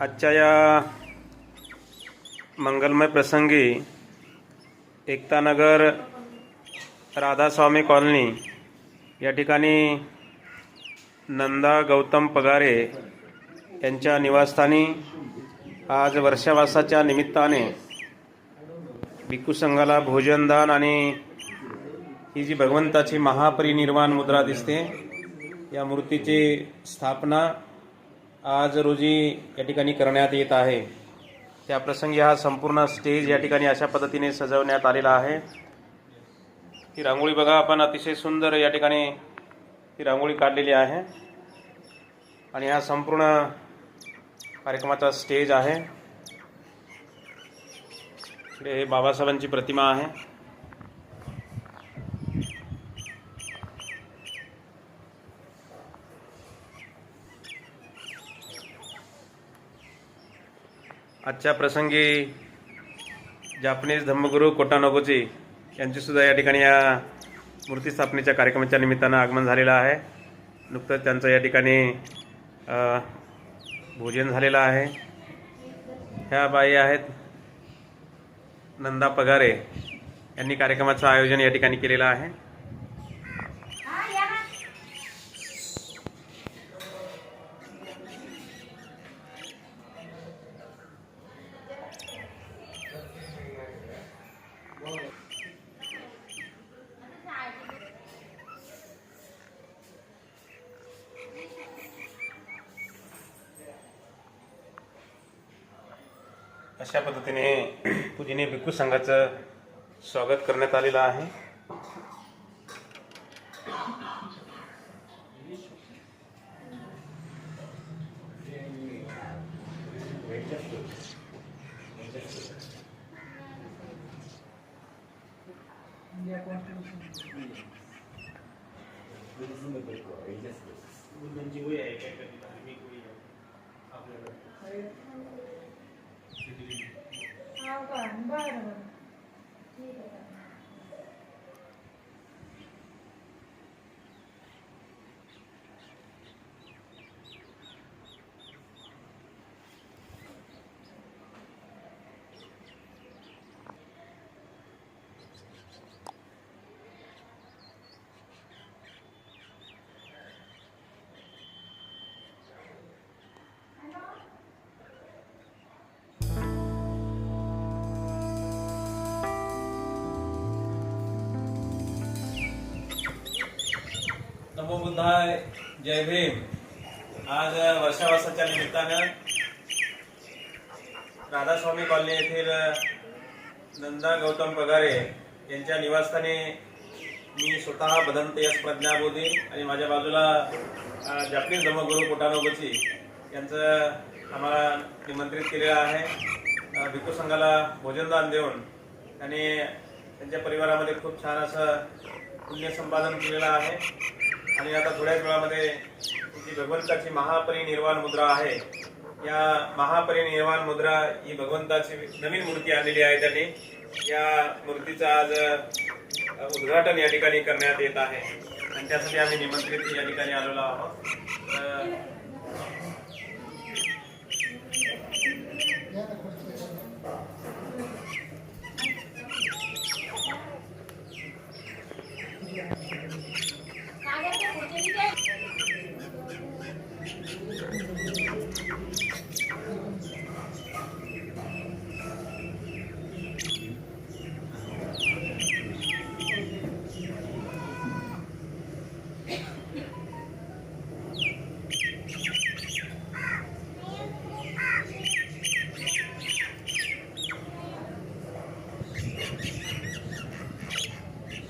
आजच्या या मंगलमय प्रसंगी एकतानगर राधास्वामी कॉलनी या ठिकाणी नंदा गौतम पगारे यांच्या निवासस्थानी आज वर्षावासाच्या निमित्ताने भिक्खू संघाला भोजनदान आणि ही जी भगवंताची महापरिनिर्वाण मुद्रा दिसते या मूर्तीची स्थापना आज रोजी या ठिकाणी करण्यात येत आहे. त्या प्रसंगी हा संपूर्ण स्टेज या ठिकाणी अशा पद्धतीने सजवण्यात आलेला आहे. ही रांगोळी बघा आपण अतिशय सुंदर या ठिकाणी ही रांगोळी काढलेली आहे. आणि हा संपूर्ण कार्यक्रमाचा स्टेज आहे. इकडे हे बाबासाहेबांची प्रतिमा आहे. आजच्या प्रसंगी जापनीज धम्मगुरू कोटानोगोची यांचीसुद्धा या ठिकाणी या मूर्ती स्थापनेच्या कार्यक्रमाच्या निमित्तानं आगमन झालेलं आहे. नुकतंच त्यांचं या ठिकाणी भोजन झालेलं आहे. ह्या बाई आहेत नंदा पगारे. यांनी कार्यक्रमाचं आयोजन या ठिकाणी केलेलं आहे. अशा पद्धतीने पूजनीय भिक्खू संघाचं स्वागत करण्यात आलेलं आहे. हो का? बरं बरं. ठीक आहे. नमो जय भीम. आज वर्षावासाच्या निमित्तानं राधास्वामी कॉलनी येथील नंदा गौतम पगारे यांच्या निवासस्थानी मी स्वतः बदंत यश प्रज्ञाबोधी आणि माझ्या बाजूला अ, जापनीज धर्मगुरू यांचं आम्हाला निमंत्रित केलेलं आहे. अ, भिक्खू संघाला भोजनदान देऊन त्यांनी त्यांच्या परिवारामध्ये खूप छान असं पुण्य संपादन केलेलं आहे. आणि आता थोड्याच वेळामध्ये जी भगवंताची महापरिनिर्वाण मुद्रा आहे या महापरिनिर्वाण मुद्रा ही भगवंताची नवीन मूर्ती आणलेली आहे त्यांनी. या मूर्तीचं आज उद्घाटन या ठिकाणी करण्यात येत आहे. आणि त्यासाठी आम्ही निमंत्रित या ठिकाणी आलेलो आहोत.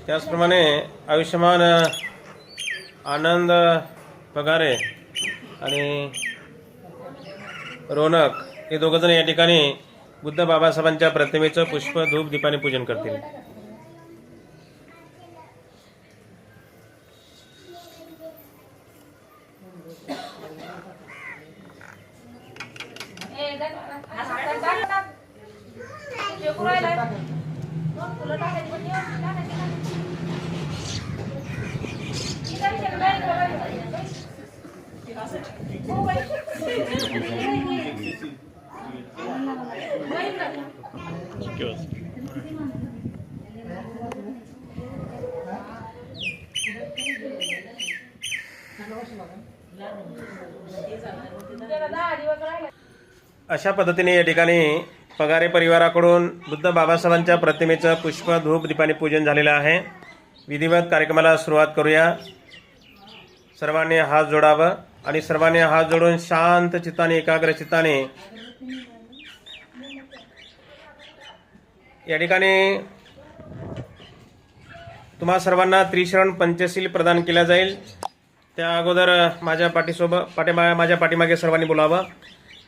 त्याचप्रमाणे आयुष्यमान आनंद पगारे आणि रोनक हे दोघंजण या ठिकाणी बुद्ध बाबासाहेबांच्या प्रतिमेचं पुष्प धूप दीपाने पूजन करतील. अशा पद्धतीने या ठिकाणी पगारे परिवाराकडून बुद्ध बाबासाहेबांच्या प्रतिमेचं पुष्प धूप दीपाने पूजन झालेलं आहे. विधिवत कार्यक्रमाला सुरुवात करूया. सर्वांनी हात जोडावं आणि सर्वांनी हात जोडून शांत चित्ताने एकाग्र चित्ताने या ठिकाणी तुम्हा सर्वांना त्रिशरण पंचशील प्रदान केला जाईल. त्या अगोदर माझ्या पाठीसोबत पाठीमा माझ्या पाठीमागे सर्वांनी बोलावं.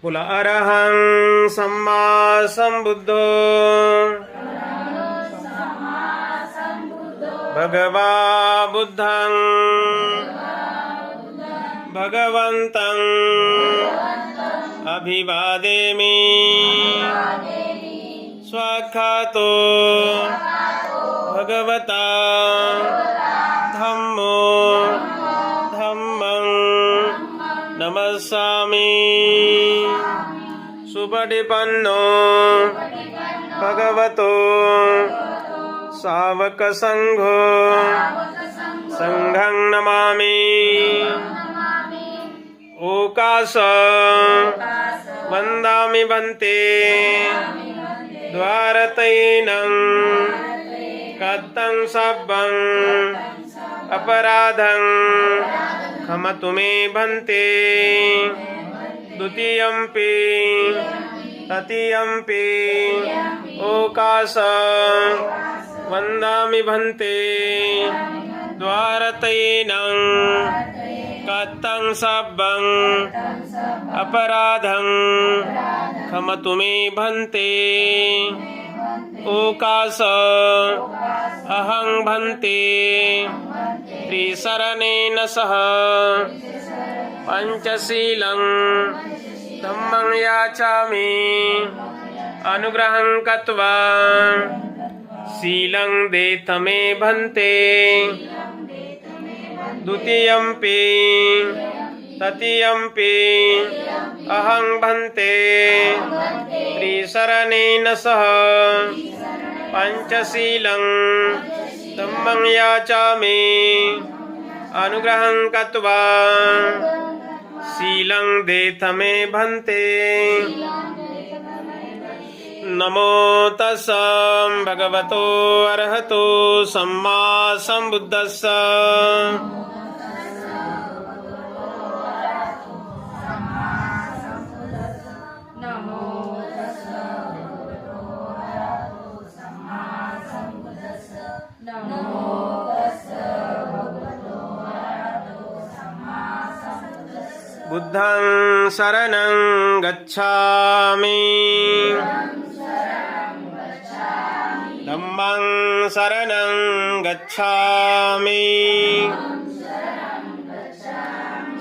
बोला अरहं सम्मा संबुद्धो भगवा बुद्धं। भगवन्तं। अभिवादेमि। स्वाखातो। भगवता। धम्मो। नमसामि सुपटिपन्नो भगवतो। सावकसङ्घो। सङ्घं नमामि। ओकास। वन्दामि वन्ते द्वारतैनं। कत्तं सब्बं अपराधं क्षमतु मे भन्ते। द्वितीयम्पि। तृतीयम्पि। ओकाश वन्दामि भन्ते। द्वारतैनं। कत्तं सब्बं। अपराधं क्षमतु मे भन्ते। ओकाश अहं भन्ते त्रिशरणेन सह। पञ्चशीलं धम्मं याचामि अनुग्रहं कृत्वा शीलं देतमे मे भन्ते पे तृतीयम्पि। अहं भन्ते। त्रिशरणेन सह। पञ्चशीलं। धम्मं याचामि। अनुग्रहं कृत्वा शीलं देथ मे भन्ते। नमो तस्स भगवतो अर्हतो सम्मा सम्बुद्धस्स बुद्धं शरणं गच्छामि। धम्मं शरणं गच्छामि।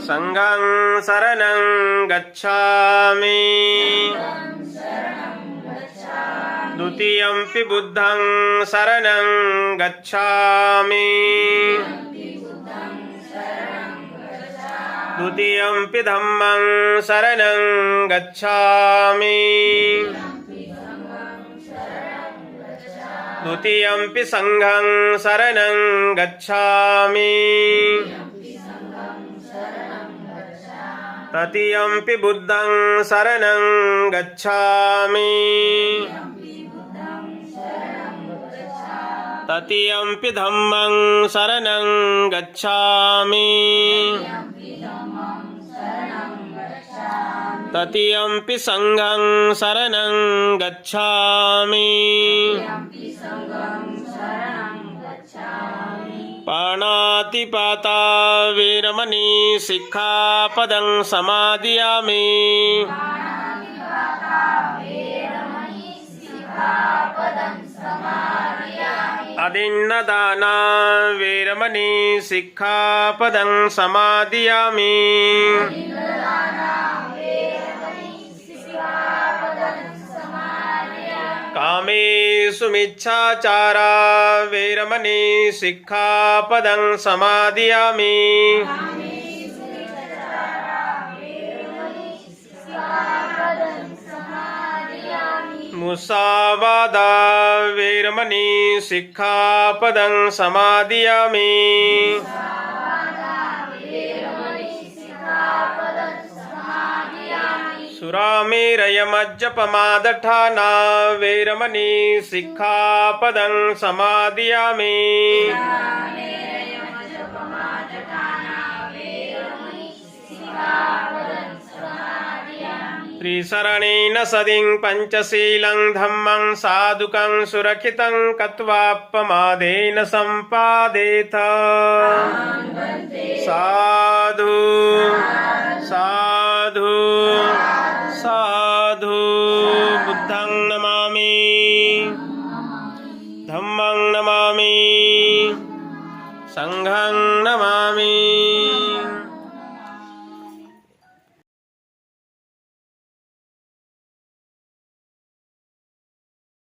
सङ्घं शरणं गच्छामि। गच्छामि द्वितीयम्पि धम्मं शरणं गच्छामि। द्वितीयम्पि सङ्घं शरणं गच्छामि। तृतीयम्पि बुद्धं शरणं गच्छामि। तृतीयम्पि धम्मं शरणं गच्छामि। तृतीयम्पि सङ्घं शरणं गच्छामि। पाणातिपाता वीरमणि शिक्षापदं समादयामि। अदिन्नदाना वीरमणि शिक्षापदं समादयामि। कामेषु मिच्छाचारा वीरमणि शिक्षापदं समादयामि। मुसावादा वीरमणि शिक्षापदं समादयामि सुरामेरयमज्जपमादठाना वेरमणि सिक्खापदं समादयामि। त्रिसरणेन सदिं पञ्चशीलं धम्मं साधुकं सुरक्षितं कत्वापमादेन सम्पादेथ। साधु।